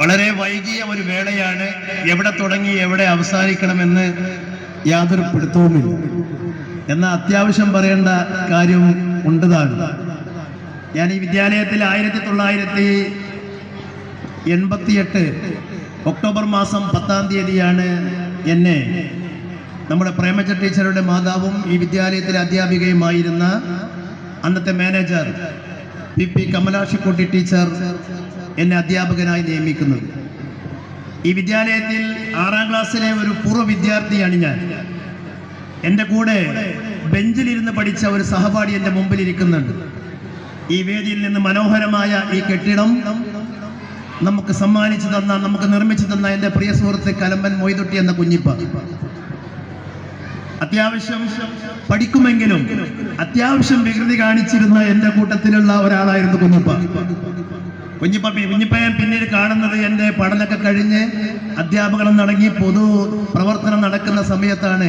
വളരെ വൈകിയ ഒരു വേളയാണ് എവിടെ തുടങ്ങി എവിടെ അവസാനിക്കണമെന്ന് യാതൊരു പിടുത്തവുമില്ല എന്നാൽ അത്യാവശ്യം പറയേണ്ട കാര്യം ഉണ്ടതാണ് ഞാൻ ഈ വിദ്യാലയത്തിൽ ആയിരത്തി തൊള്ളായിരത്തി എൺപത്തിയെട്ട് ഒക്ടോബർ മാസം പത്താം തീയതിയാണ് എന്നെ നമ്മുടെ പ്രേമച്ച ടീച്ചറുടെ മാതാവും ഈ വിദ്യാലയത്തിലെ അധ്യാപികയുമായിരുന്ന അന്നത്തെ manager P P Kamalakshikutty teacher എന്നെ അധ്യാപകനായി നിയമിക്കുന്നത്. ഈ വിദ്യാലയത്തിൽ ആറാം ക്ലാസ്സിലെ ഒരു പൂർവ വിദ്യാർത്ഥിയാണ് ഞാൻ. എന്റെ കൂടെ ബെഞ്ചിലിരുന്ന് പഠിച്ച ഒരു സഹപാഠി എന്റെ മുമ്പിൽ ഇരിക്കുന്നുണ്ട് ഈ വേദിയിൽ നിന്ന് മനോഹരമായ ഈ കെട്ടിടം നമുക്ക് സമ്മാനിച്ചു തന്ന നമുക്ക് നിർമ്മിച്ചു തന്ന എന്റെ പ്രിയ സുഹൃത്ത് കലമ്പൻ മൊയ്തുട്ടി എന്ന കുഞ്ഞിപ്പ. അത്യാവശ്യം പഠിക്കുമെങ്കിലും അത്യാവശ്യം വികൃതി കാണിച്ചിരുന്ന എന്റെ കൂട്ടത്തിലുള്ള ഒരാളായിരുന്നു കുഞ്ഞിപ്പ. കുഞ്ഞിപ്പ കുഞ്ഞിപ്പയെ പിന്നീട് കാണുന്നത് എന്റെ പഠനമൊക്കെ കഴിഞ്ഞ് അധ്യാപകനം നടങ്ങി പൊതു പ്രവർത്തനം നടക്കുന്ന സമയത്താണ്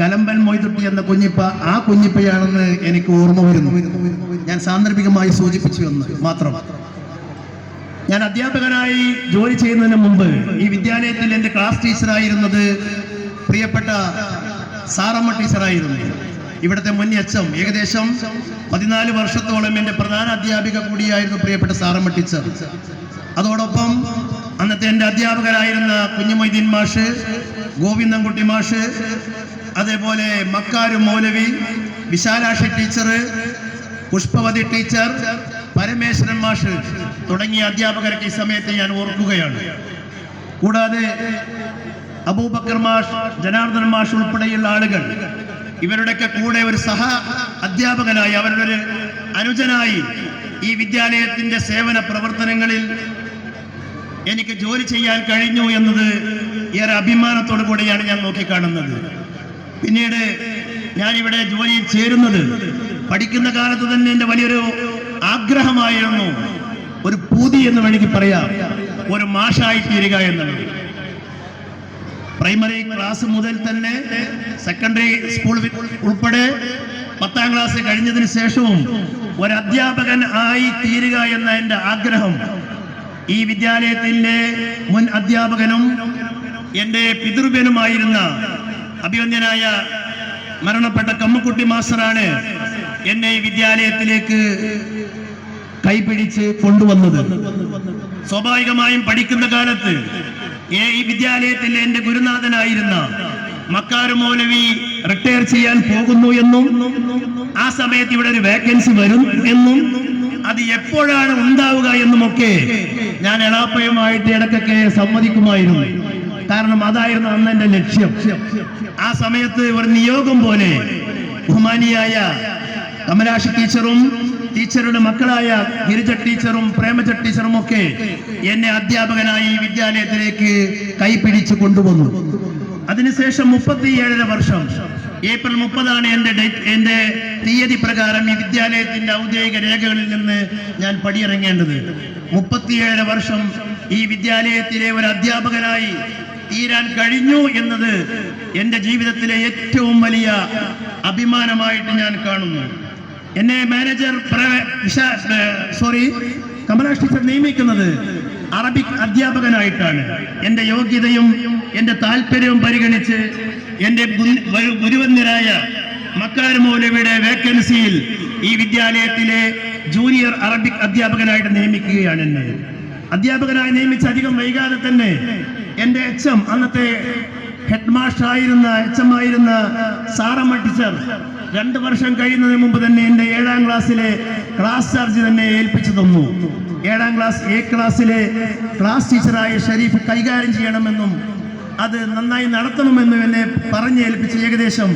കലമ്പൻ മൊയ്തുട്ടി എന്ന കുഞ്ഞിപ്പ ആ കുഞ്ഞിപ്പയാണെന്ന് എനിക്ക് ഓർമ്മ വരുന്നു. ഞാൻ സാന്ദർഭികമായി സൂചിപ്പിച്ചു എന്ന് മാത്രം. ഞാൻ അധ്യാപകനായി ജോലി ചെയ്യുന്നതിന് മുമ്പ് ഈ വിദ്യാലയത്തിൽ എന്റെ ക്ലാസ് ടീച്ചറായിരുന്നത് പ്രിയപ്പെട്ട സാറമ്മ ടീച്ചറായിരുന്നു. ഇവിടുത്തെ മുൻ ഏകദേശം പതിനാല് വർഷത്തോളം എന്റെ പ്രധാന അധ്യാപിക കൂടിയായിരുന്നു പ്രിയപ്പെട്ട സാറമ്മ ടീച്ചർ. അതോടൊപ്പം അന്നത്തെ എന്റെ അധ്യാപകരായിരുന്ന കുഞ്ഞുമൊയ്തീൻ മാഷ് ഗോവിന്ദൻകുട്ടി മാഷ് അതേപോലെ മക്കാരു മൗലവി വിശാലാക്ഷി ടീച്ചർ പുഷ്പവതി ടീച്ചർ പരമേശ്വരൻ മാഷ് തുടങ്ങിയ അധ്യാപകരൊക്കെ ഈ സമയത്ത് ഞാൻ ഓർക്കുകയാണ്. കൂടാതെ അബൂബക്കർ മാഷ് ജനാർദ്ദൻ മാഷ് ഉൾപ്പെടെയുള്ള ആളുകൾ ഇവരുടെയൊക്കെ കൂടെ ഒരു സഹ അധ്യാപകനായി അവരുടെ ഒരു അനുജനായി ഈ വിദ്യാലയത്തിന്റെ സേവന പ്രവർത്തനങ്ങളിൽ എനിക്ക് ജോലി ചെയ്യാൻ കഴിഞ്ഞു എന്നത് ഏറെ അഭിമാനത്തോടു കൂടിയാണ് ഞാൻ നോക്കിക്കാണുന്നത്. പിന്നീട് ഞാൻ ഇവിടെ ജോലിയിൽ ചേരുന്നത് പഠിക്കുന്ന കാലത്ത് തന്നെ എന്റെ വലിയൊരു ആഗ്രഹമായിരുന്നു ഒരു പൂതി എന്ന് വേണമെങ്കിൽ പറയാം. ഒരു മാഷായി തീരുക എന്നുള്ളത്. പ്രൈമറി ക്ലാസ് മുതൽ തന്നെ സെക്കൻഡറി സ്കൂൾ ഉൾപ്പെടെ പത്താം ക്ലാസ് കഴിഞ്ഞതിന് ശേഷവും ഒരു അധ്യാപകൻ ആയി തീരുക എന്ന എന്റെ ആഗ്രഹം. ഈ വിദ്യാലയത്തിന്റെ മുൻ അധ്യാപകനും എന്റെ പിതൃവ്യനുമായിരുന്ന അഭിവന്ദ്യനായ മരണപ്പെട്ട കമ്മക്കുട്ടി മാസ്റ്ററാണ് എന്നെ ഈ വിദ്യാലയത്തിലേക്ക് കൈപിടിച്ച് കൊണ്ടുവന്നത്. സ്വാഭാവികമായും പഠിക്കുന്ന കാലത്ത് ഈ വിദ്യാലയത്തിലെ എന്റെ ഗുരുനാഥനായിരുന്ന മക്കാർ മൗലവി റിട്ടയർ ചെയ്യാൻ പോകുന്നു എന്നും ആ സമയത്ത് ഇവിടെ ഒരു വേക്കൻസി വരും എന്നും അത് എപ്പോഴാണ് ഉണ്ടാവുക എന്നുമൊക്കെ ഞാൻ എളാപ്പയുമായിട്ട് ഇടക്കൊക്കെ സമ്മതിക്കുമായിരുന്നു കാരണം അതായിരുന്നു അന്ന് എന്റെ ലക്ഷ്യം. ആ സമയത്ത് ഒരു നിയോഗം പോലെ ബഹുമാനിയായ കമലാഷി ടീച്ചറും ടീച്ചറുടെ മക്കളായ ഗിരിജ ടീച്ചറും പ്രേമജ ടീച്ചറും ഒക്കെ എന്നെ അധ്യാപകനായി വിദ്യാലയത്തിലേക്ക് കൈപിടിച്ച് കൊണ്ടുവന്നു. അതിനുശേഷം മുപ്പത്തിയേഴര വർഷം ഏപ്രിൽ മുപ്പതാണ് എന്റെ എന്റെ തീയതി പ്രകാരം ഈ വിദ്യാലയത്തിന്റെ ഔദ്യോഗിക രേഖകളിൽ നിന്ന് ഞാൻ പടിയിറങ്ങേണ്ടത്. മുപ്പത്തിയേഴ് വർഷം ഈ വിദ്യാലയത്തിലെ ഒരു അധ്യാപകനായി തീരാൻ കഴിഞ്ഞു എന്നത് എന്റെ ജീവിതത്തിലെ ഏറ്റവും വലിയ അഭിമാനമായിട്ട് ഞാൻ കാണുന്നു. എന്നെ മാനേജർ സോറി കമലാഷ് ടീച്ചർ നിയമിക്കുന്നത് അറബിക് അധ്യാപകനായിട്ടാണ്. എന്റെ യോഗ്യതയും എന്റെ താല്പര്യവും പരിഗണിച്ച് എന്റെ ഗുരുവന്യരായ മക്കാർ വേക്കൻസിയിൽ ഈ വിദ്യാലയത്തിലെ ജൂനിയർ അറബിക് അധ്യാപകനായിട്ട് നിയമിക്കുകയാണ് എന്നെ. അധ്യാപകനായി നിയമിച്ച അധികം വൈകാതെ തന്നെ എന്റെ എച്ച് എം അന്നത്തെ ഹെഡ് മാസ്റ്റർ ആയിരുന്ന എച്ച് എം ആയിരുന്ന സാറമ്മ ടീച്ചർ രണ്ട് വർഷം കഴിയുന്നതിന് മുമ്പ് തന്നെ എന്റെ ഏഴാം ക്ലാസ്സിലെ ക്ലാസ് ചാർജ് തന്നെ ഏൽപ്പിച്ചു തന്നു. ഏഴാം ക്ലാസ് എ ക്ലാസ്സിലെ ക്ലാസ് ടീച്ചറായ ഷരീഫ് കൈകാര്യം ചെയ്യണമെന്നും അത് നന്നായി നടത്തണമെന്നും എന്നെ പറഞ്ഞേൽപ്പിച്ച് ഏകദേശം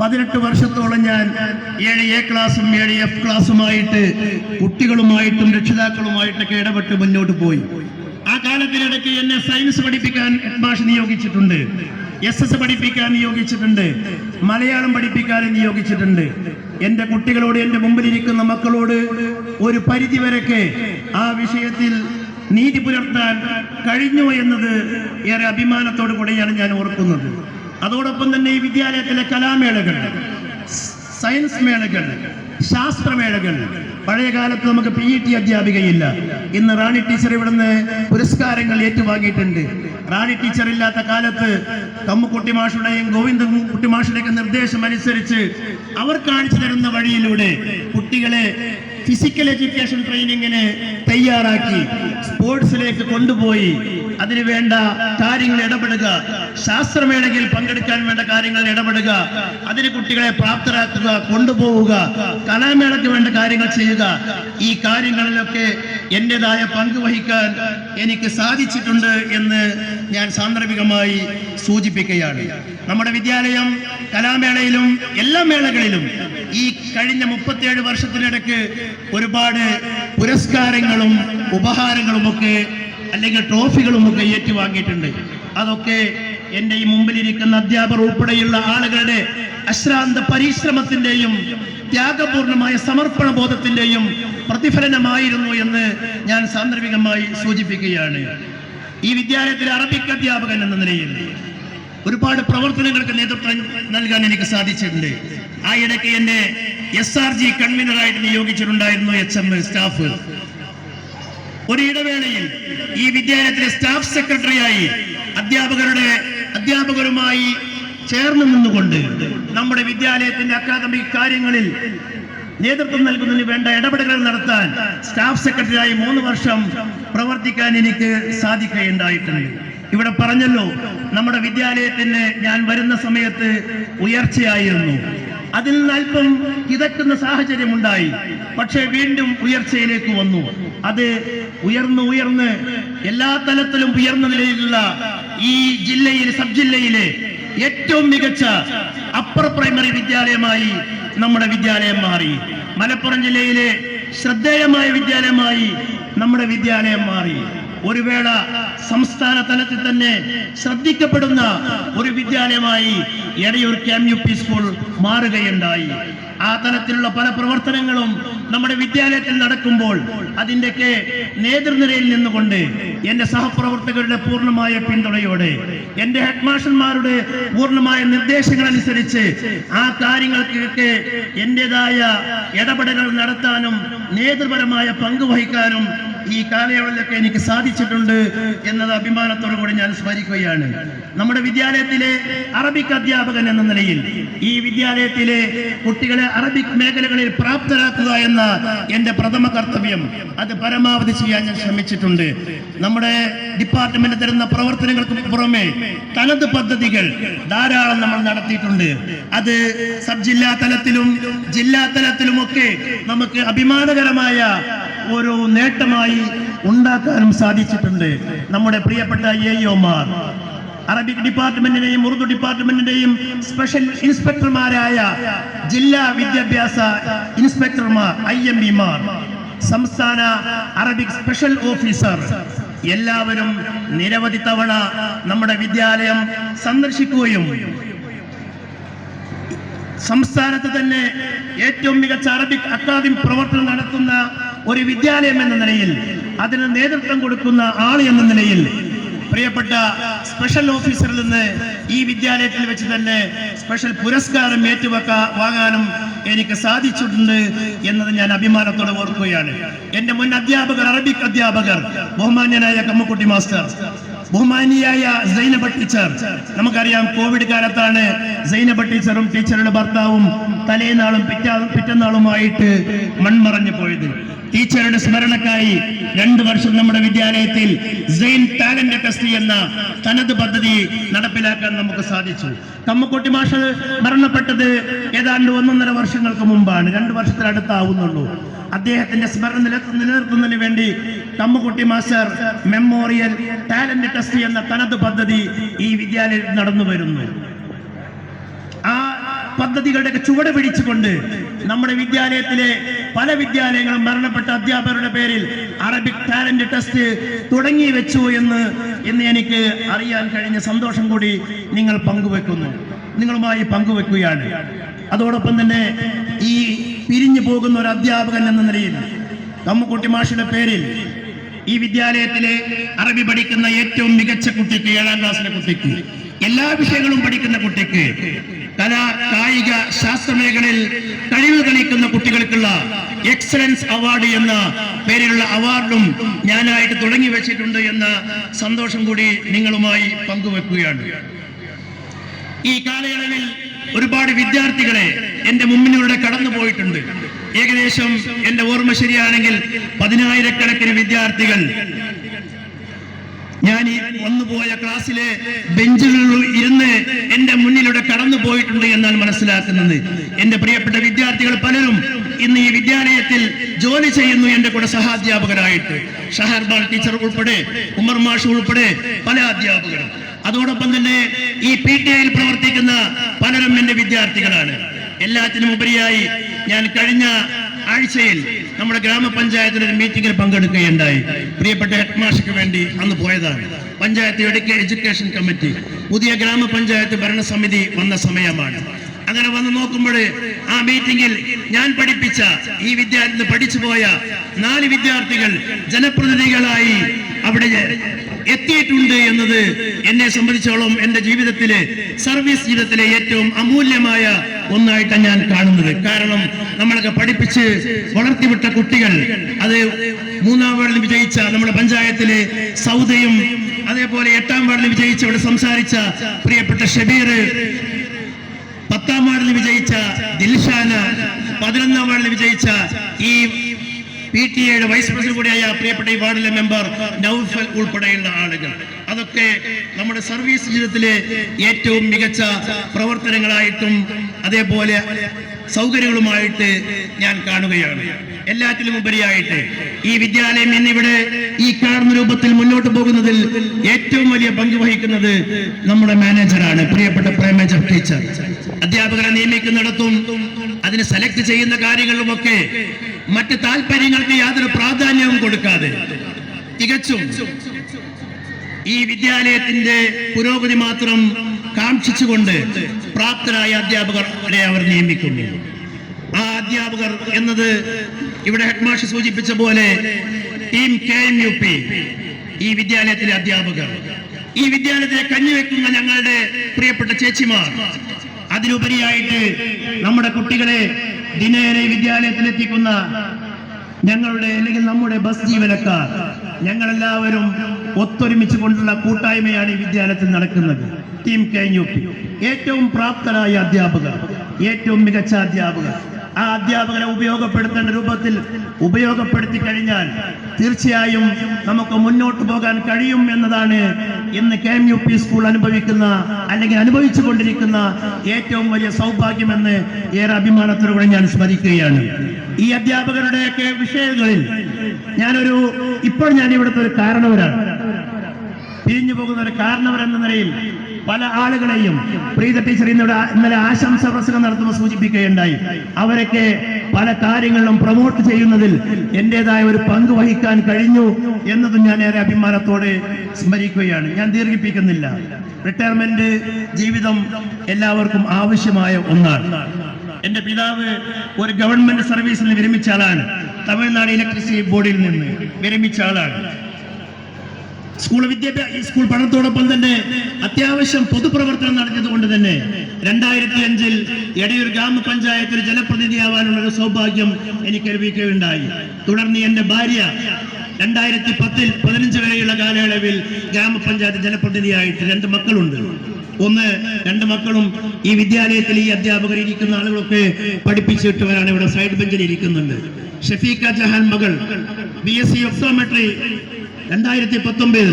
പതിനെട്ട് വർഷത്തോളം ഞാൻ ഏഴ് എ ക്ലാസ്സും ഏഴ് എഫ് ക്ലാസ്സുമായിട്ട് കുട്ടികളുമായിട്ടും രക്ഷിതാക്കളുമായിട്ടൊക്കെ ഇടപെട്ട് മുന്നോട്ട് പോയി. ആ കാലത്തിനിടയ്ക്ക് എന്നെ സയൻസ് പഠിപ്പിക്കാൻ ഭാഷ നിയോഗിച്ചിട്ടുണ്ട്. എസ് എസ് പഠിപ്പിക്കാൻ നിയോഗിച്ചിട്ടുണ്ട്. മലയാളം പഠിപ്പിക്കാൻ നിയോഗിച്ചിട്ടുണ്ട്. എന്റെ കുട്ടികളോട് എന്റെ മുമ്പിലിരിക്കുന്ന മക്കളോട് ഒരു പരിധി വരെയൊക്കെ ആ വിഷയത്തിൽ നീതി പുലർത്താൻ കഴിഞ്ഞു എന്നത് ഏറെ അഭിമാനത്തോടു കൂടെയാണ് ഞാൻ ഓർക്കുന്നത്. അതോടൊപ്പം തന്നെ ഈ വിദ്യാലയത്തിലെ കലാമേളകൾ സയൻസ് മേളകൾ ശാസ്ത്രമേളകൾ പഴയ കാലത്ത് നമുക്ക് പി ഇ ടി അധ്യാപികയില്ല. ഇന്ന് റാണി ടീച്ചർ ഇവിടുന്ന് പുരസ്കാരങ്ങൾ ഏറ്റുവാങ്ങിയിട്ടുണ്ട്. റാണി ടീച്ചർ ഇല്ലാത്ത കാലത്ത് കമ്മുക്കുട്ടി മാഷുടെയും ഗോവിന്ദ കുട്ടി മാഷുടെയൊക്കെ നിർദ്ദേശം അനുസരിച്ച് അവർ കാണിച്ചു തരുന്ന വഴിയിലൂടെ കുട്ടികളെ ഫിസിക്കൽ എഡ്യൂക്കേഷൻ ട്രെയിനിങ്ങിന് തയ്യാറാക്കി സ്പോർട്സിലേക്ക് കൊണ്ടുപോയി അതിന് വേണ്ട കാര്യങ്ങൾ ഇടപെടുക. ശാസ്ത്രമേളയിൽ പങ്കെടുക്കാൻ വേണ്ട കാര്യങ്ങൾ ഇടപെടുക. അതിന് കുട്ടികളെ പ്രാപ്തരാക്കുക കൊണ്ടുപോവുക കലാമേളയ്ക്ക് വേണ്ട കാര്യങ്ങൾ ചെയ്യുക. ഈ കാര്യങ്ങളിലൊക്കെ എന്റേതായ പങ്ക് വഹിക്കാൻ എനിക്ക് സാധിച്ചിട്ടുണ്ട് എന്ന് ഞാൻ സാന്ദർഭികമായി സൂചിപ്പിക്കുകയാണ്. നമ്മുടെ വിദ്യാലയം കലാമേളയിലും എല്ലാ മേളകളിലും ഈ കഴിഞ്ഞ മുപ്പത്തിയേഴ് വർഷത്തിനിടയ്ക്ക് ഒരുപാട് പുരസ്കാരങ്ങളും ഉപഹാരങ്ങളുമൊക്കെ അല്ലെങ്കിൽ ട്രോഫികളുമൊക്കെ ഏറ്റുവാങ്ങിയിട്ടുണ്ട് അതൊക്കെ എന്റെ ഈ മുമ്പിലിരിക്കുന്ന അധ്യാപകർ ഉൾപ്പെടെയുള്ള ആളുകളുടെ അശ്രാന്ത പരിശ്രമത്തിന്റെയും ത്യാഗപൂർണമായ സമർപ്പണ ബോധത്തിന്റെയും പ്രതിഫലനമായിരുന്നു എന്ന് ഞാൻ സാന്ദർഭികമായി സൂചിപ്പിക്കുകയാണ്. ഈ വിദ്യാലയത്തിലെ അറബിക് അധ്യാപകൻ എന്ന നിലയിൽ ഒരുപാട് പ്രവർത്തനങ്ങൾക്ക് നേതൃത്വം നൽകാൻ എനിക്ക് സാധിച്ചിട്ടുണ്ട്. ആ ഇടയ്ക്ക് എന്നെ എസ് ആർ ജി കൺവീനറായിട്ട് നിയോഗിച്ചിട്ടുണ്ടായിരുന്നു എച്ച് എം സ്റ്റാഫ്. ഒരു ഇടവേളയിൽ ഈ വിദ്യാലയത്തിലെ സ്റ്റാഫ് സെക്രട്ടറിയായി അധ്യാപകരുടെ അധ്യാപകരുമായി ചേർന്ന് നിന്നുകൊണ്ട് നമ്മുടെ വിദ്യാലയത്തിന്റെ അക്കാദമിക് കാര്യങ്ങളിൽ നേതൃത്വം നൽകുന്നതിന് വേണ്ട ഇടപെടലുകൾ നടത്താൻ സ്റ്റാഫ് സെക്രട്ടറിയായി മൂന്ന് വർഷം പ്രവർത്തിക്കാൻ എനിക്ക് സാധിക്കുകയുണ്ടായിട്ടുണ്ട്. ഇവിടെ പറഞ്ഞല്ലോ നമ്മുടെ വിദ്യാലയത്തിന് ഞാൻ വരുന്ന സമയത്ത് ഉയർച്ചയായിരുന്നു. അതിൽ നിന്ന് അല്പം കിതക്കുന്ന സാഹചര്യമുണ്ടായി. പക്ഷേ വീണ്ടും ഉയർച്ചയിലേക്ക് വന്നു. അത് ഉയർന്ന് ഉയർന്ന് എല്ലാ തലത്തിലും ഉയർന്ന നിലയിലുള്ള ഈ ജില്ലയിൽ സബ് ജില്ലയിലെ ഏറ്റവും മികച്ച അപ്പർ പ്രൈമറി വിദ്യാലയമായി നമ്മുടെ വിദ്യാലയം മാറി. മലപ്പുറം ജില്ലയിലെ ശ്രദ്ധേയമായ വിദ്യാലയമായി നമ്മുടെ വിദ്യാലയം മാറി. ഒരു വേള സംസ്ഥാന തലത്തിൽ തന്നെ ശ്രദ്ധിക്കപ്പെടുന്ന ഒരു വിദ്യാലയമായി Edayur cam U P school മാറുകയുണ്ടായി. ആ തലത്തിലുള്ള പല പ്രവർത്തനങ്ങളും നമ്മുടെ വിദ്യാലയത്തിൽ നടക്കുമ്പോൾ അതിന്റെയൊക്കെ നേതൃനിരയിൽ നിന്നുകൊണ്ട് എന്റെ സഹപ്രവർത്തകരുടെ പൂർണമായ പിന്തുണയോടെ എന്റെ ഹെഡ് മാസ്റ്റർമാരുടെ പൂർണമായ നിർദ്ദേശങ്ങൾ അനുസരിച്ച് ആ കാര്യങ്ങൾക്കൊക്കെ എന്റെതായ ഇടപെടലുകൾ നടത്താനും നേതൃപരമായ പങ്ക് വഹിക്കാനും ഈ കാലയളവിലൊക്കെ എനിക്ക് സാധിച്ചിട്ടുണ്ട് എന്നത് അഭിമാനത്തോടു കൂടി ഞാൻ സ്മരിക്കുകയാണ്. നമ്മുടെ വിദ്യാലയത്തിലെ അറബിക് അധ്യാപകൻ എന്ന നിലയിൽ ഈ വിദ്യാലയത്തിലെ കുട്ടികളെ അറബിക് മേഖലകളിൽ പ്രാപ്തരാക്കുക എന്ന എന്റെ പ്രഥമ കർത്തവ്യം അത് പരമാവധി ചെയ്യാൻ ഞാൻ ശ്രമിച്ചിട്ടുണ്ട്. നമ്മുടെ ഡിപ്പാർട്ട്മെന്റ് തരുന്ന പ്രവർത്തനങ്ങൾക്ക് പുറമെ തനത് പദ്ധതികൾ ധാരാളം നമ്മൾ നടത്തിയിട്ടുണ്ട്. അത് സബ് ജില്ലാ തലത്തിലും ജില്ലാ തലത്തിലും ഒക്കെ നമുക്ക് അഭിമാനകരമായ ഒരു നേട്ടമായി ഉണ്ടാക്കാനും സാധിച്ചിട്ടുണ്ട്. നമ്മുടെ പ്രിയപ്പെട്ട എ ഒമാർ അറബിക് ഡിപ്പാർട്ട്മെന്റിന്റെയും ഉറുദു ഡിപ്പാർട്ട്മെന്റിന്റെയും സ്പെഷ്യൽ ഇൻസ്പെക്ടർമാരായ ജില്ലാ വിദ്യാഭ്യാസ ഇൻസ്പെക്ടർമാർ ഐ എം പിമാർ സംസ്ഥാന അറബിക് സ്പെഷ്യൽ ഓഫീസർ. എല്ലാവരും നിരവധി തവണ നമ്മുടെ വിദ്യാലയം സന്ദർശിക്കുകയും സംസ്ഥാനത്ത് തന്നെ ഏറ്റവും മികച്ച അറബിക് അക്കാദമി പ്രവർത്തനം നടത്തുന്ന ഒരു വിദ്യാലയം എന്ന നിലയിൽ അതിന് നേതൃത്വം കൊടുക്കുന്ന ആൾ എന്ന നിലയിൽ പ്രിയപ്പെട്ട സ്പെഷ്യൽ ഓഫീസറിൽ നിന്ന് ഈ വിദ്യാലയത്തിൽ വെച്ച് തന്നെ സ്പെഷ്യൽ പുരസ്കാരം ഏറ്റുവെക്ക വാങ്ങാനും എനിക്ക് സാധിച്ചിട്ടുണ്ട് എന്നത് ഞാൻ അഭിമാനത്തോടെ ഓർക്കുകയാണ്. എന്റെ മുൻ അധ്യാപകർ അറബിക് അധ്യാപകർ ബഹുമാന്യനായ കമ്മക്കുട്ടി മാസ്റ്റർ ബഹുമാനിയായ സൈനബ ടീച്ചർ നമുക്കറിയാം കോവിഡ് കാലത്താണ് സൈനബ ടീച്ചറും ടീച്ചറുടെ ഭർത്താവും തലേനാളും പിറ്റാ പിറ്റന്നാളുമായിട്ട് മൺമറഞ്ഞു പോയത്. ടീച്ചറുടെ സ്മരണക്കായി രണ്ടു വർഷം നമ്മുടെ വിദ്യാലയത്തിൽ സെയിൻ ടാലന്റ് ടെസ്റ്റ് എന്ന തനത് പദ്ധതി നടപ്പിലാക്കാൻ നമുക്ക് സാധിച്ചു. കമ്മക്കുട്ടി മാഷ് മരണപ്പെട്ടത് ഏതാണ്ട് ഒന്നൊന്നര വർഷങ്ങൾക്ക് മുമ്പാണ്. രണ്ടു വർഷത്തിനടുത്താവുന്നുള്ളൂ അദ്ദേഹത്തിന്റെ സ്മരണ നില നിലനിർത്തുന്നതിന് വേണ്ടി Kammukutty master memorial talent test എന്ന തനത് പദ്ധതി ഈ വിദ്യാലയത്തിൽ നടന്നു വരുന്നു. ആ പദ്ധതികളുടെ ചുവട് പിടിച്ചുകൊണ്ട് നമ്മുടെ വിദ്യാലയത്തിലെ പല വിദ്യാലയങ്ങളും മരണപ്പെട്ട അധ്യാപകരുടെ പേരിൽ അറബിക് ടാലന്റ് ടെസ്റ്റ് തുടങ്ങി വെച്ചു എന്ന് എന്ന് എനിക്ക് അറിയാൻ കഴിഞ്ഞ സന്തോഷം കൂടി നിങ്ങൾ പങ്കുവെക്കുന്നു. നിങ്ങളുമായി പങ്കുവെക്കുകയാണ്. അതോടൊപ്പം തന്നെ ഈ പിരിഞ്ഞു പോകുന്ന ഒരു അധ്യാപകൻ എന്ന നിലയിൽ കമ്മുക്കുട്ടി മാഷിയുടെ പേരിൽ ഈ വിദ്യാലയത്തിലെ അറബി പഠിക്കുന്ന ഏറ്റവും മികച്ച കുട്ടിക്ക് ഏഴാം ക്ലാസ്സിലെ കുട്ടിക്ക് എല്ലാ വിഷയങ്ങളും പഠിക്കുന്ന കുട്ടിക്ക് കലാ കായിക ശാസ്ത്ര മേഖലയിൽ കഴിവ് തെളിയിക്കുന്ന കുട്ടികൾക്കുള്ള എക്സലൻസ് അവാർഡ് എന്ന പേരിലുള്ള അവാർഡും ഞാനായിട്ട് തുടങ്ങി വെച്ചിട്ടുണ്ട് എന്ന സന്തോഷം കൂടി നിങ്ങളുമായി പങ്കുവെക്കുകയാണ്. ഈ കാലയളവിൽ ഒരുപാട് വിദ്യാർത്ഥികളെ എന്റെ മുമ്പിലൂടെ കടന്നു പോയിട്ടുണ്ട്. ഏകദേശം എന്റെ ഓർമ്മ ശരിയാണെങ്കിൽ പതിനായിരക്കണക്കിന് വിദ്യാർത്ഥികൾ ഞാൻ ഈ വന്നുപോയ ക്ലാസ്സിലെ ബെഞ്ചുകളിൽ ഇരുന്ന് എന്റെ മുന്നിലൂടെ കടന്നു പോയിട്ടുണ്ട് എന്നാണ് മനസ്സിലാക്കുന്നത്. എന്റെ പ്രിയപ്പെട്ട വിദ്യാർത്ഥികൾ പലരും ഇന്ന് ഈ വിദ്യാലയത്തിൽ ജോലി ചെയ്യുന്നു എന്റെ കൂടെ സഹാധ്യാപകരായിട്ട്. ഷഹർബാൾ ടീച്ചർ ഉൾപ്പെടെ ഉമർ മാഷ് ഉൾപ്പെടെ പല അധ്യാപകരും. അതോടൊപ്പം തന്നെ ഈ പി ടി ഐയിൽ പ്രവർത്തിക്കുന്ന പലരും എന്റെ വിദ്യാർത്ഥികളാണ്. എല്ലാത്തിനും ഉപരിയായി ഞാൻ കഴിഞ്ഞ ആഴ്ചയിൽ നമ്മുടെ ഗ്രാമപഞ്ചായത്തിൽ ഒരു മീറ്റിംഗിൽ പങ്കെടുക്കുകയുണ്ടായി. പ്രിയപ്പെട്ട ഹെഡ് മാഷയ്ക്ക് വേണ്ടി അന്ന് പോയതാണ്. പഞ്ചായത്ത് എഡ്യൂക്കേ- എഡ്യൂക്കേഷൻ കമ്മിറ്റി പുതിയ ഗ്രാമപഞ്ചായത്ത് ഭരണസമിതി വന്ന സമയമാണ്. അങ്ങനെ വന്ന് നോക്കുമ്പോൾ ആ മീറ്റിംഗിൽ ഞാൻ പഠിപ്പിച്ച ഈ വിദ്യാർത്ഥി പഠിച്ചു പോയ നാല് വിദ്യാർത്ഥികൾ ജനപ്രതിനിധികളായി അവിടെ എത്തിയിട്ടുണ്ട് എന്നത് എന്നെ സംബന്ധിച്ചോളം എന്റെ ജീവിതത്തിലെ സർവീസ് ജീവിതത്തിലെ ഏറ്റവും അമൂല്യമായ ഒന്നായിട്ടാണ് ഞാൻ കാണുന്നത്. കാരണം നമ്മളൊക്കെ പഠിപ്പിച്ച് വളർത്തിവിട്ട കുട്ടികൾ അത് മൂന്നാം വാർഡിൽ വിജയിച്ച നമ്മുടെ പഞ്ചായത്തിലെ സൗദയും അതേപോലെ എട്ടാം വാർഡിൽ വിജയിച്ച ഇവിടെ സംസാരിച്ച പ്രിയപ്പെട്ട ഷബീർ പത്താം വാർഡിൽ വിജയിച്ച ദിൽഷാന പതിനൊന്നാം വാർഡിൽ വിജയിച്ച ഈ പി ടി എയുടെ വൈസ് പ്രസിഡന്റ് കൂടിയായ പ്രിയപ്പെട്ട ഈ വാർഡിലെ മെമ്പർ നൌഫൽ ഉൾപ്പെടെയുള്ള ആളുകൾ. അതൊക്കെ നമ്മുടെ സർവീസ് ജീവിതത്തിലെ ഏറ്റവും മികച്ച പ്രവർത്തനങ്ങളായിട്ടും അതേപോലെ സൗകര്യങ്ങളുമായിട്ട് ഞാൻ കാണുകയാണ്. എല്ലാറ്റിലും ഉപരിയായിട്ട് ഈ വിദ്യാലയം ഇന്നിവിടെ ഈ കാണുന്ന രൂപത്തിൽ മുന്നോട്ട് പോകുന്നതിൽ ഏറ്റവും വലിയ പങ്ക് വഹിക്കുന്നത് നമ്മുടെ മാനേജറാണ് പ്രിയപ്പെട്ട പ്രേമേജർ ടീച്ചർ അധ്യാപകരെ നിയമിക്കുന്നിടത്തും അതിന് സെലക്ട് ചെയ്യുന്ന കാര്യങ്ങളിലുമൊക്കെ മറ്റ് താല്പര്യങ്ങൾക്ക് യാതൊരു പ്രാധാന്യവും കൊടുക്കാതെ തികച്ചും ഈ വിദ്യാലയത്തിന്റെ പുരോഗതി മാത്രം കാക്ഷിച്ചുകൊണ്ട് പ്രാപ്തരായ അധ്യാപകരെ അവർ നിയമിക്കുന്നു. ആ അധ്യാപകർ എന്നത് ഇവിടെ ഹെഡ്മാഷ് സൂചിപ്പിച്ച പോലെ team K M U P ഈ വിദ്യാലയത്തിലെ അധ്യാപകർ. ഈ വിദ്യാലയത്തിലെ കഞ്ഞിവെക്കുന്ന ഞങ്ങളുടെ പ്രിയപ്പെട്ട ചേച്ചിമാർ അതിലുപരിയായിട്ട് നമ്മുടെ കുട്ടികളെ ദിനേന വിദ്യാലയത്തിലെത്തിക്കുന്ന ഞങ്ങളുടെ അല്ലെങ്കിൽ നമ്മുടെ ബസ് ജീവനക്കാർ ഞങ്ങളെല്ലാവരും ഒത്തൊരുമിച്ച് കൊണ്ടുള്ള കൂട്ടായ്മയാണ് ഈ വിദ്യാലയത്തിൽ നടക്കുന്നത്. ടീം കെ ഏറ്റവും പ്രാപ്തരായ അധ്യാപകർ ഏറ്റവും മികച്ച അധ്യാപകർ. ആ അധ്യാപകനെ ഉപയോഗപ്പെടുത്തേണ്ട രൂപത്തിൽ ഉപയോഗപ്പെടുത്തി കഴിഞ്ഞാൽ തീർച്ചയായും നമുക്ക് മുന്നോട്ട് പോകാൻ കഴിയും എന്നതാണ് ഇന്ന് K M U P school അനുഭവിക്കുന്ന അല്ലെങ്കിൽ അനുഭവിച്ചു കൊണ്ടിരിക്കുന്ന ഏറ്റവും വലിയ സൗഭാഗ്യമെന്ന് ഏറെ അഭിമാനത്തോടെ ഞാൻ സ്മരിക്കുകയാണ്. ഈ അധ്യാപകരുടെയൊക്കെ വിഷയങ്ങളിൽ ഞാനൊരു ഇപ്പോൾ ഞാൻ ഇവിടുത്തെ ഒരു കാരണവരാണ്. പിരിഞ്ഞു പോകുന്ന ഒരു കാരണവരെന്ന നിലയിൽ പല ആളുകളെയും പ്രീത ടീച്ചർ ഇന്നിവിടെ ഇന്നലെ ആശംസ പ്രസംഗം നടത്തുമ്പോൾ സൂചിപ്പിക്കുകയുണ്ടായി. അവരൊക്കെ പല കാര്യങ്ങളിലും പ്രൊമോട്ട് ചെയ്യുന്നതിൽ എന്റേതായ ഒരു പങ്ക് വഹിക്കാൻ കഴിഞ്ഞു എന്നതും ഞാൻ ഏറെ അഭിമാനത്തോടെ സ്മരിക്കുകയാണ്. ഞാൻ ദീർഘിപ്പിക്കുന്നില്ല. റിട്ടയർമെന്റ് ജീവിതം എല്ലാവർക്കും ആവശ്യമായ ഒന്നാണ്. എന്റെ പിതാവ് ഒരു ഗവൺമെന്റ് സർവീസിൽ നിന്ന് വിരമിച്ച ആളാണ്. തമിഴ്നാട് ഇലക്ട്രിസിറ്റി ബോർഡിൽ നിന്ന് വിരമിച്ച ആളാണ്. സ്കൂൾ വിദ്യാഭ്യാസ സ്കൂൾ പഠനത്തോടൊപ്പം തന്നെ അത്യാവശ്യം പൊതുപ്രവർത്തനം നടത്തിയത് കൊണ്ട് തന്നെ രണ്ടായിരത്തി അഞ്ചിൽ എടയൂർ ഗ്രാമപഞ്ചായത്തിൽ ജനപ്രതിനിധിയാവാനുള്ള ഒരു സൗഭാഗ്യം എനിക്ക് ലഭിക്കുകയുണ്ടായി. തുടർന്ന് എന്റെ ഭാര്യ രണ്ടായിരത്തി പത്തിൽ പതിനഞ്ച് വരെയുള്ള കാലയളവിൽ ഗ്രാമപഞ്ചായത്ത് ജനപ്രതിനിധിയായിട്ട് രണ്ട് മക്കളുണ്ട്. ഒന്ന് രണ്ട് മക്കളും ഈ വിദ്യാലയത്തിൽ ഈ അധ്യാപകർ ഇരിക്കുന്ന ആളുകളൊക്കെ പഠിപ്പിച്ചിട്ടവരാണ് ഇവിടെ സൈഡ് ബെഞ്ചിൽ ഇരിക്കുന്നുണ്ട്. ഷഫീഖ ജഹാൻ മകൾ ബി എസ് സി ഒക്ടോമെട്രി രണ്ടായിരത്തി പത്തൊമ്പതിൽ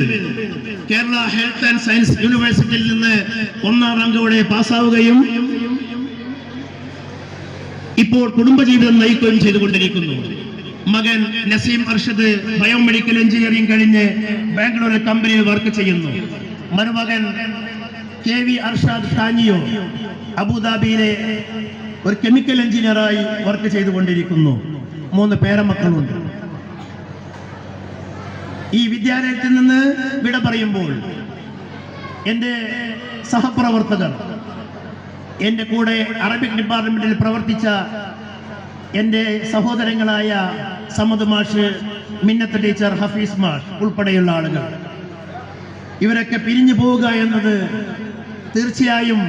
കേരള ഹെൽത്ത് ആൻഡ് സയൻസ് യൂണിവേഴ്സിറ്റിയിൽ നിന്ന് ഒന്നാം റാങ്കോടെ പാസ്സാവുകയും ഇപ്പോൾ കുടുംബജീവിതം നയിക്കുകയും ചെയ്തുകൊണ്ടിരിക്കുന്നു. മകൻ നസീം അർഷദ് ബയോമെഡിക്കൽ എഞ്ചിനീയറിംഗ് കഴിഞ്ഞ് ബാംഗ്ലൂരിൽ കമ്പനിയിൽ വർക്ക് ചെയ്യുന്നു. മരുമകൻ കെ വി അർഷാദ് ഷാനിയോ അബുദാബിയിലെ ഒരു കെമിക്കൽ എഞ്ചിനീയറായി വർക്ക് ചെയ്തുകൊണ്ടിരിക്കുന്നു. മൂന്ന് പേരമക്കളുണ്ട്. ഈ വിദ്യാലയത്തിൽ നിന്ന് വിട പറയുമ്പോൾ എന്റെ സഹപ്രവർത്തകർ എന്റെ കൂടെ അറബിക് ഡിപ്പാർട്ട്മെന്റിൽ പ്രവർത്തിച്ച എന്റെ സഹോദരങ്ങളായ സമദ് മാഷ് മിന്നത്ത് ടീച്ചർ ഹഫീസ് മാഷ് ഉൾപ്പെടെയുള്ള ആളുകൾ. ഇവരൊക്കെ പിരിഞ്ഞു പോവുക എന്നത് തീർച്ചയായും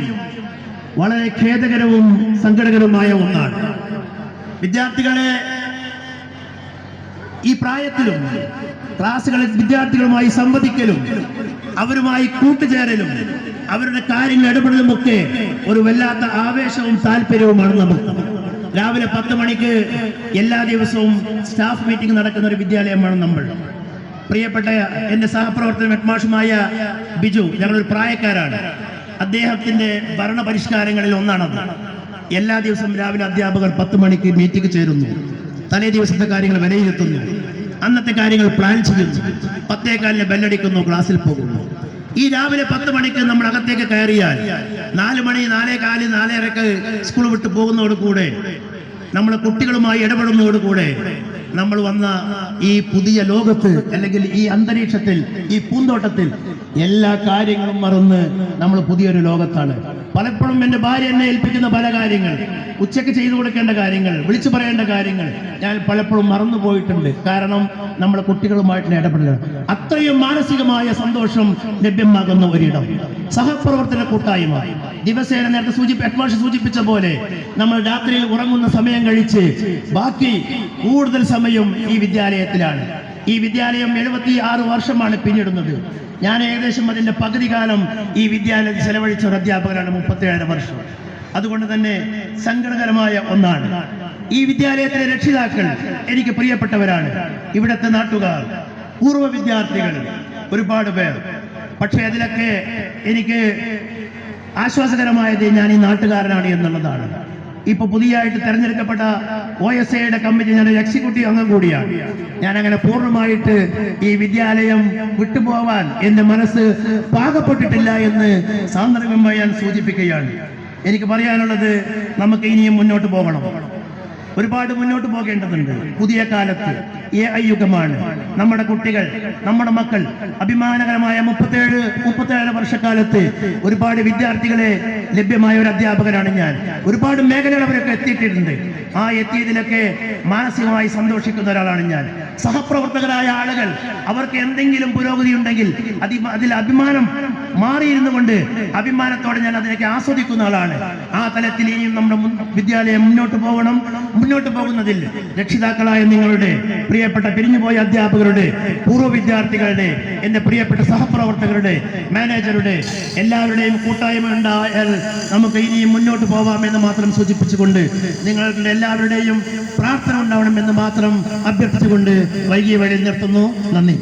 വളരെ ഖേദകരവും സങ്കടകരവുമായ ഒന്നാണ്. വിദ്യാർത്ഥികളെ ഈ പ്രായത്തിലും ക്ലാസ്സുകളിൽ വിദ്യാർത്ഥികളുമായി സംവദിക്കലും അവരുമായി കൂട്ടുചേരലും അവരുടെ കാര്യങ്ങൾ ഇടപെടലും ഒക്കെ ഒരു വല്ലാത്ത ആവേശവും താല്പര്യവുമാണ് നമുക്ക്. രാവിലെ പത്ത് മണിക്ക് എല്ലാ ദിവസവും സ്റ്റാഫ് മീറ്റിംഗ് നടക്കുന്ന ഒരു വിദ്യാലയമാണ് നമ്മൾ. പ്രിയപ്പെട്ട എന്റെ സഹപ്രവർത്തകൻ മെഡ്മാഷുമായ ബിജു ഞങ്ങളൊരു പ്രായക്കാരാണ്. അദ്ദേഹത്തിന്റെ ഭരണപരിഷ്കാരങ്ങളിൽ ഒന്നാണത് എല്ലാ ദിവസവും രാവിലെ അധ്യാപകർ പത്ത് മണിക്ക് മീറ്റിംഗ് ചേരുന്നു. തലേ ദിവസത്തെ കാര്യങ്ങൾ വിലയിരുത്തുന്നു. അന്നത്തെ കാര്യങ്ങൾ പ്ലാൻ ചെയ്യുന്നു. പത്തേക്കാലിന് ബെല്ലടിക്കുന്നു ക്ലാസ്സിൽ പോകുന്നു. ഈ രാവിലെ പത്ത് മണിക്ക് നമ്മൾ അകത്തേക്ക് കയറിയാൽ നാല് മണി നാലേ കാൽ നാലേരക്ക് സ്കൂൾ വിട്ട് പോകുന്നതോടുകൂടെ നമ്മൾ കുട്ടികളുമായി ഇടപെടുന്നതോടുകൂടെ നമ്മൾ വന്ന ഈ പുതിയ ലോകത്ത് അല്ലെങ്കിൽ ഈ അന്തരീക്ഷത്തിൽ ഈ പൂന്തോട്ടത്തിൽ എല്ലാ കാര്യങ്ങളും മറന്ന് നമ്മൾ പുതിയൊരു ലോകത്താണ്. പലപ്പോഴും എന്റെ ഭാര്യ എന്നെ ഏൽപ്പിക്കുന്ന പല കാര്യങ്ങൾ. ഉച്ചയ്ക്ക് ചെയ്തു കൊടുക്കേണ്ട കാര്യങ്ങൾ വിളിച്ചു പറയേണ്ട കാര്യങ്ങൾ ഞാൻ പലപ്പോഴും മറന്നു പോയിട്ടുണ്ട്. കാരണം നമ്മൾ കുട്ടികളുമായിട്ടുള്ള ഇടപെടൽ അത്രയും മാനസികമായ സന്തോഷം ലഭ്യമാകുന്ന ഒരിടം. സഹപ്രവർത്തന കൂട്ടായ്മ. ദിവസേന നേരത്തെ സൂചിപ്പ് അഡ്വാൻസ് സൂചിപ്പിച്ച പോലെ നമ്മൾ രാത്രിയിൽ ഉറങ്ങുന്ന സമയം കഴിച്ച് ബാക്കി കൂടുതൽ സമയം ഈ വിദ്യാലയത്തിലാണ്. ഈ വിദ്യാലയം എഴുപത്തി ആറ് വർഷമാണ് പിന്നിടുന്നത്. ഞാൻ ഏകദേശം അതിന്റെ പകുതി കാലം ഈ വിദ്യാലയത്തിൽ ചെലവഴിച്ച ഒരു അധ്യാപകനാണ് മുപ്പത്തിയേഴര വർഷം. അതുകൊണ്ട് തന്നെ സങ്കടകരമായ ഒന്നാണ്. ഈ വിദ്യാലയത്തിലെ രക്ഷിതാക്കൾ എനിക്ക് പ്രിയപ്പെട്ടവരാണ്. ഇവിടുത്തെ നാട്ടുകാർ പൂർവ വിദ്യാർത്ഥികൾ ഒരുപാട് പേർ. പക്ഷേ അതിലൊക്കെ എനിക്ക് ആശ്വാസകരമായത് ഞാൻ ഈ നാട്ടുകാരനാണ് എന്നുള്ളതാണ്. ഇപ്പൊ പുതിയതായിട്ട് തെരഞ്ഞെടുക്കപ്പെട്ട ഒ എസ് എയുടെ കമ്മിറ്റി ഞാൻ എക്സിക്യൂട്ടീവ് അംഗം കൂടിയാണ്. ഞാൻ അങ്ങനെ പൂർണമായിട്ട് ഈ വിദ്യാലയം വിട്ടുപോവാൻ എന്റെ മനസ്സ് പാകപ്പെട്ടിട്ടില്ല എന്ന് സാന്ദർഭികമായി ഞാൻ സൂചിപ്പിക്കുകയാണ്. എനിക്ക് പറയാനുള്ളത് നമുക്ക് ഇനിയും മുന്നോട്ട് പോകണം. ഒരുപാട് മുന്നോട്ട് പോകേണ്ടതുണ്ട്. പുതിയ കാലത്ത് എ ഐ യുഗമാണ്. നമ്മുടെ കുട്ടികൾ നമ്മുടെ മക്കൾ അഭിമാനകരമായ മുപ്പത്തേഴ് മുപ്പത്തേഴ് വർഷക്കാലത്ത് ഒരുപാട് വിദ്യാർത്ഥികളെ ലഭ്യമായ ഒരു അധ്യാപകനാണ് ഞാൻ. ഒരുപാട് മേഖലകൾ അവരൊക്കെ എത്തിയിട്ടുണ്ട് ആ എത്തിയതിലൊക്കെ മാനസികമായി സന്തോഷിക്കുന്ന ഒരാളാണ് ഞാൻ. സഹപ്രവർത്തകരായ ആളുകൾ അവർക്ക് എന്തെങ്കിലും പുരോഗതി ഉണ്ടെങ്കിൽ അതി അതിൽ അഭിമാനം മാറിയിരുന്നു കൊണ്ട് അഭിമാനത്തോടെ ഞാൻ അതിനൊക്കെ ആസ്വദിക്കുന്ന ആളാണ്. ആ തലത്തിൽ ഇനിയും നമ്മുടെ വിദ്യാലയം മുന്നോട്ട് പോകണം. മുന്നോട്ട് പോകുന്നതിൽ രക്ഷിതാക്കളായ നിങ്ങളുടെ പ്രിയപ്പെട്ട പിരിഞ്ഞുപോയ അധ്യാപകരുടെ പൂർവ വിദ്യാർത്ഥികളുടെ എന്റെ പ്രിയപ്പെട്ട സഹപ്രവർത്തകരുടെ മാനേജറുടെ എല്ലാവരുടെയും കൂട്ടായ്മ ഉണ്ടായാൽ നമുക്ക് ഇനിയും മുന്നോട്ട് പോവാമെന്ന് മാത്രം സൂചിപ്പിച്ചുകൊണ്ട് നിങ്ങളുടെ എല്ലാവരുടെയും പ്രാർത്ഥന ഉണ്ടാവണം എന്ന് മാത്രം അഭ്യർത്ഥിച്ചുകൊണ്ട് വൈകിയ വഴി നിർത്തുന്നു. നന്ദി.